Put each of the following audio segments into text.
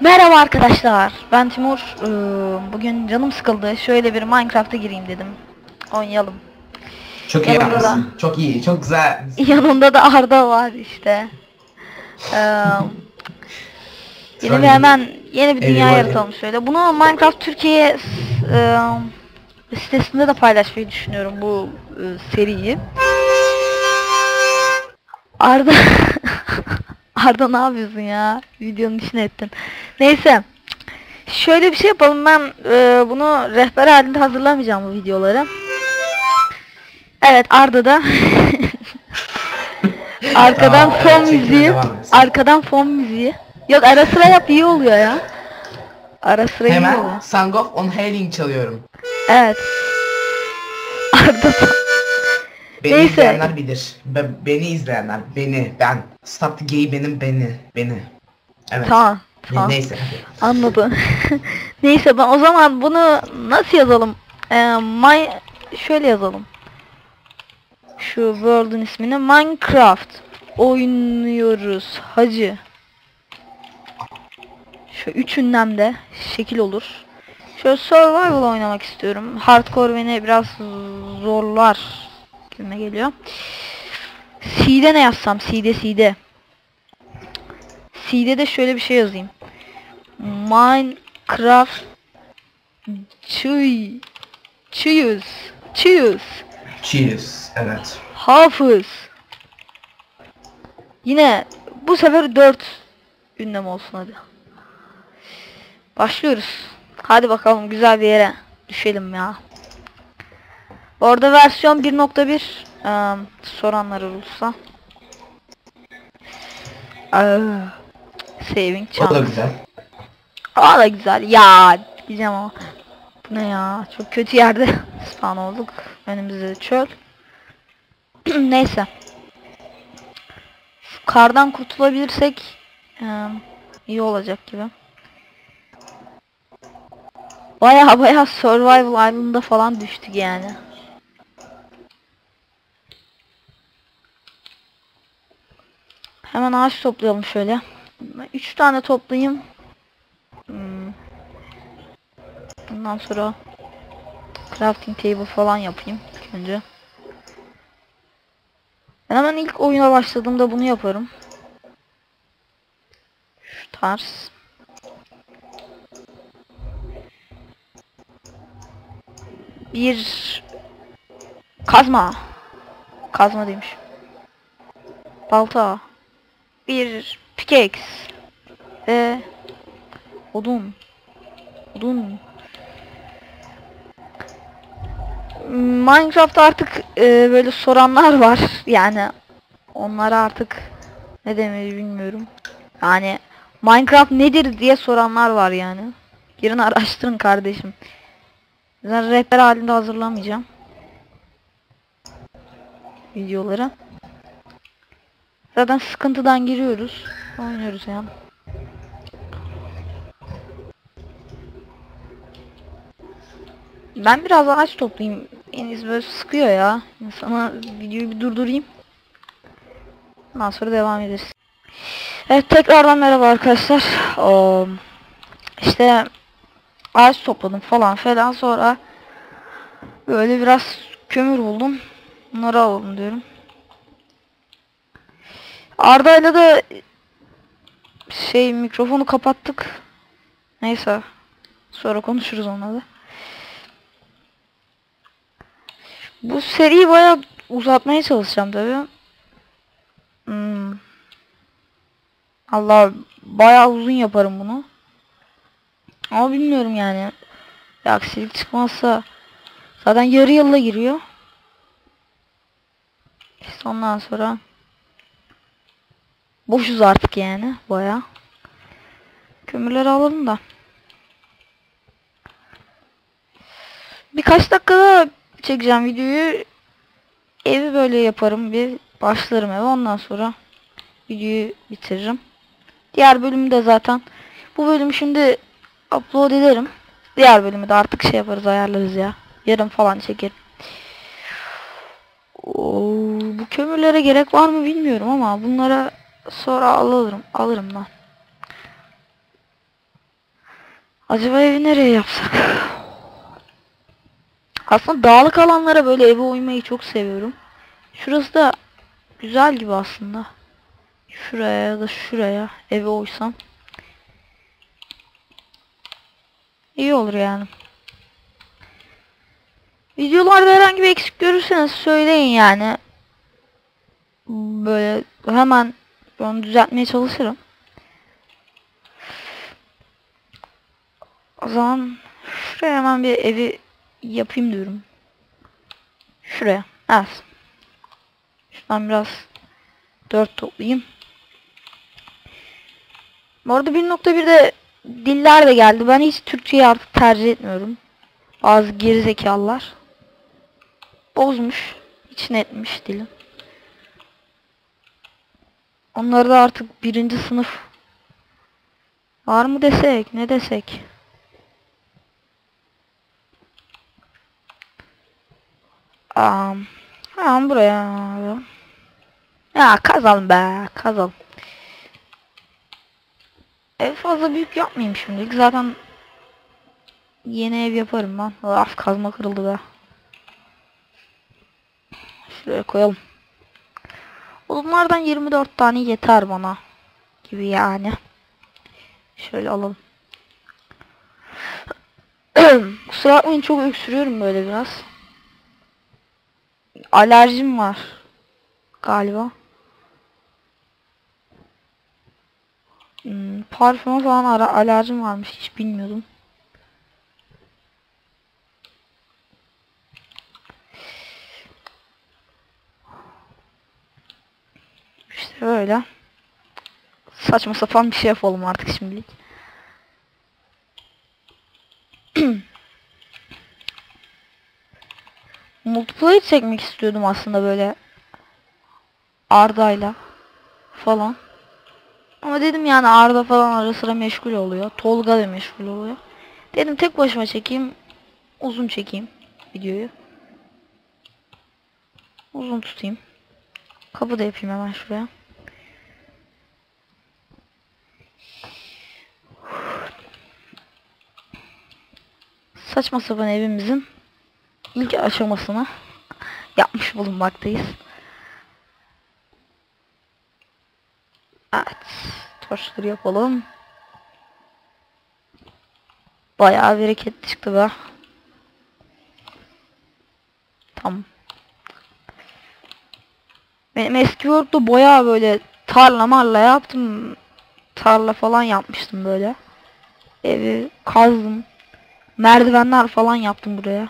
Merhaba arkadaşlar. Ben Timur. Ee, Bugün canım sıkıldı. Şöyle bir Minecraft'a gireyim dedim. Oynayalım. Çok iyi Yanımda yapmışsın. Çok iyi, çok güzel. Yanımda da Arda var işte. Ee, yeni bir hemen yeni bir dünya Everybody. yaratalım şöyle. Bunu Minecraft Türkiye e, sitesinde de paylaşmayı düşünüyorum bu e, seriyi. Arda Arda ne yapıyorsun ya? Videonun içine ettin. Neyse. Şöyle bir şey yapalım. Ben e, bunu rehber halinde hazırlamayacağım bu videoları. Evet Arda da arkadan Aa, evet, fon çekime müziği arkadan fon müziği yok ara sıra yap iyi oluyor ya ara sıra iyi oluyor Hemen Song of Unhailing çalıyorum. evet Arda da- Beni Neyse. izleyenler bilir. Be- beni izleyenler, beni, ben. Stop gay benim, beni, beni. Evet. tamam tamam Neyse. anladım neyse ben o zaman bunu nasıl yazalım ee, my şöyle yazalım şu world'un ismini Minecraft oynuyoruz hacı şu üç ünlemde şekil olur şöyle survival oynamak istiyorum hardcore beni biraz zorlar gibime geliyor C'de ne yazsam C'de C'de C'de de şöyle bir şey yazayım Minecraft Çuy Çuyuz Çuyuz Cheers. Evet. Hafız. Yine bu sefer 4 ünlem olsun hadi. Başlıyoruz. Hadi bakalım güzel bir yere düşelim ya. Orada versiyon 1.1 eee, soranlar olursa. Aa, saving O da chance. güzel. O da güzel. Ya diyeceğim ama. Bu ne ya? Çok kötü yerde spawn olduk. Önümüzde de çöl. Neyse. Şu kardan kurtulabilirsek eee, iyi olacak gibi. Baya baya Survival Island'da falan düştük yani. Hemen ağaç toplayalım şöyle. 3 tane toplayayım. Hmm. Bundan sonra crafting table falan yapayım önce. Ben hemen ilk oyuna başladığımda bunu yaparım. Şu tarz. Bir kazma. Kazma demiş. Balta. Bir pickaxe. Ve odun. Odun. Minecraft'ta artık e, böyle soranlar var. Yani onlara artık ne demeyi bilmiyorum. Yani Minecraft nedir diye soranlar var yani. Girin araştırın kardeşim. Ben rehber halinde hazırlamayacağım. Videoları. Zaten sıkıntıdan giriyoruz. Oynuyoruz yani. Ben biraz ağaç toplayayım. En iyisi böyle sıkıyor ya. Sana videoyu bir durdurayım. Ondan sonra devam ederiz. Evet tekrardan merhaba arkadaşlar. Oo, işte ağaç topladım falan falan sonra böyle biraz kömür buldum. Bunları alalım diyorum. Arda'yla da şey mikrofonu kapattık. Neyse. Sonra konuşuruz onunla da. Bu seriyi bayağı uzatmaya çalışacağım tabi. Hmm. Allah bayağı uzun yaparım bunu. Ama bilmiyorum yani. Bir aksilik çıkmazsa zaten yarı yılla giriyor. İşte ondan sonra boşuz artık yani bayağı. Kömürleri alalım da. Birkaç dakikada çekeceğim videoyu. Evi böyle yaparım bir başlarım eve ondan sonra videoyu bitiririm. Diğer bölümü de zaten bu bölümü şimdi upload ederim. Diğer bölümü de artık şey yaparız ayarlarız ya. Yarın falan çekerim. Oo, bu kömürlere gerek var mı bilmiyorum ama bunlara sonra alırım alırım ben. Acaba evi nereye yapsak? Aslında dağlık alanlara böyle eve uymayı çok seviyorum. Şurası da güzel gibi aslında. Şuraya ya da şuraya eve uysam. İyi olur yani. Videolarda herhangi bir eksik görürseniz söyleyin yani. Böyle hemen onu düzeltmeye çalışırım. O zaman şuraya hemen bir evi yapayım diyorum. Şuraya. Evet. Şuradan biraz dört toplayayım. Bu arada 1.1'de diller de geldi. Ben hiç Türkçeyi artık tercih etmiyorum. Bazı gerizekalılar. Bozmuş. içine etmiş dilim. Onları da artık birinci sınıf var mı desek ne desek. Um, hemen buraya. Ya kazalım be kazalım. Ev fazla büyük yapmayayım şimdilik. Zaten yeni ev yaparım ben. Af kazma kırıldı be. Şuraya koyalım. Odunlardan 24 tane yeter bana. Gibi yani. Şöyle alalım. Kusura bakmayın çok öksürüyorum böyle biraz. Alerjim var. Galiba. Hmm, parfüme falan alerjim varmış hiç bilmiyordum. İşte böyle. Saçma sapan bir şey yapalım artık şimdilik. Multiplayer çekmek istiyordum aslında böyle Arda'yla falan. Ama dedim yani Arda falan ara sıra meşgul oluyor. Tolga da meşgul oluyor. Dedim tek başıma çekeyim. Uzun çekeyim videoyu. Uzun tutayım. Kapı da yapayım hemen şuraya. Saçma sapan evimizin ilk aşamasını yapmış bulunmaktayız. Evet. Taşları yapalım. Bayağı bereketli çıktı be. Tamam. Benim eski Word'da bayağı böyle tarla marla yaptım. Tarla falan yapmıştım böyle. Evi kazdım. Merdivenler falan yaptım buraya.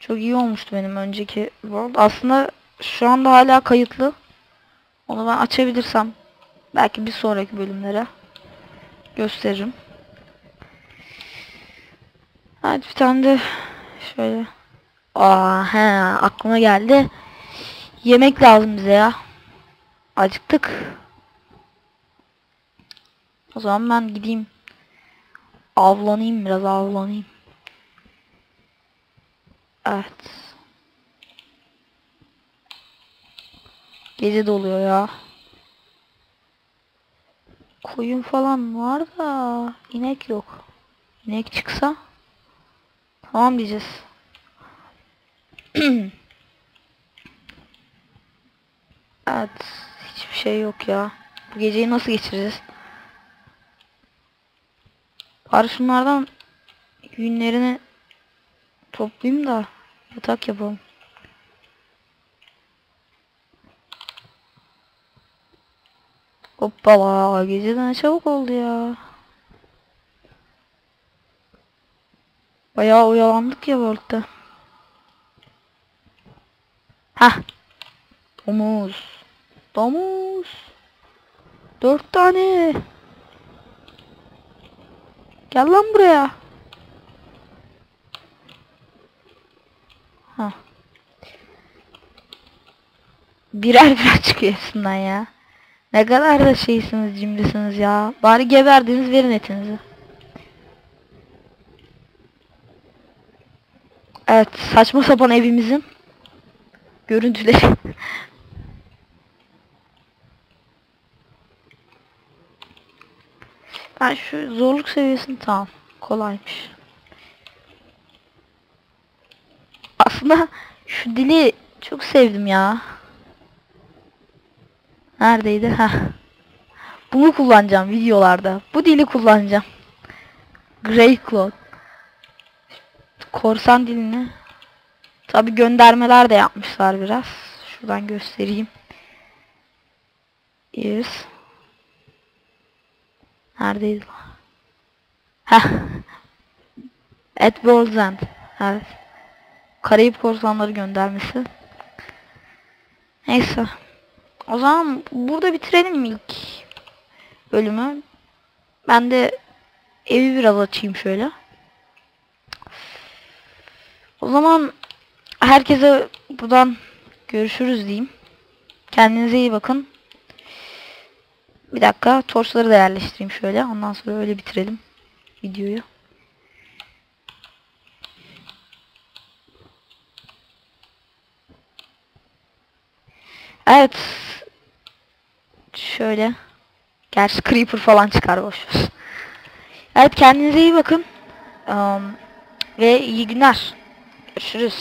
Çok iyi olmuştu benim önceki World. Aslında şu anda hala kayıtlı. Onu ben açabilirsem belki bir sonraki bölümlere gösteririm. Hadi bir tane de şöyle. Aa he aklıma geldi. Yemek lazım bize ya. Acıktık. O zaman ben gideyim. Avlanayım biraz avlanayım. Evet. Gece doluyor ya. Koyun falan var da inek yok. İnek çıksa tamam diyeceğiz. evet. Hiçbir şey yok ya. Bu geceyi nasıl geçireceğiz? Bari şunlardan günlerini toplayayım da yatak yapalım. Hoppala geceden çabuk oldu ya. Bayağı oyalandık ya World'da. Hah. Domuz. Domuz. Dört tane. Gel lan buraya. Ha. Birer birer çıkıyor hepsinden ya. Ne kadar da şeysiniz cimrisiniz ya. Bari geberdiniz verin etinizi. Evet saçma sapan evimizin görüntüleri. Ben şu zorluk seviyesini tamam. Kolaymış. Aslında şu dili çok sevdim ya. Neredeydi? Heh. Bunu kullanacağım videolarda. Bu dili kullanacağım. Grey Cloud. Korsan dilini. Tabi göndermeler de yapmışlar biraz. Şuradan göstereyim. Yes. Neredeydi lan? Heh. At World's. Evet. Karayip korsanları göndermesi. Neyse. O zaman burada bitirelim ilk bölümü. Ben de evi biraz açayım şöyle. O zaman herkese buradan görüşürüz diyeyim. Kendinize iyi bakın. Bir dakika torçları da yerleştireyim şöyle. Ondan sonra öyle bitirelim videoyu. Evet. Şöyle. Gerçi creeper falan çıkar boş ver. Evet kendinize iyi bakın. Um, ve iyi günler. Görüşürüz.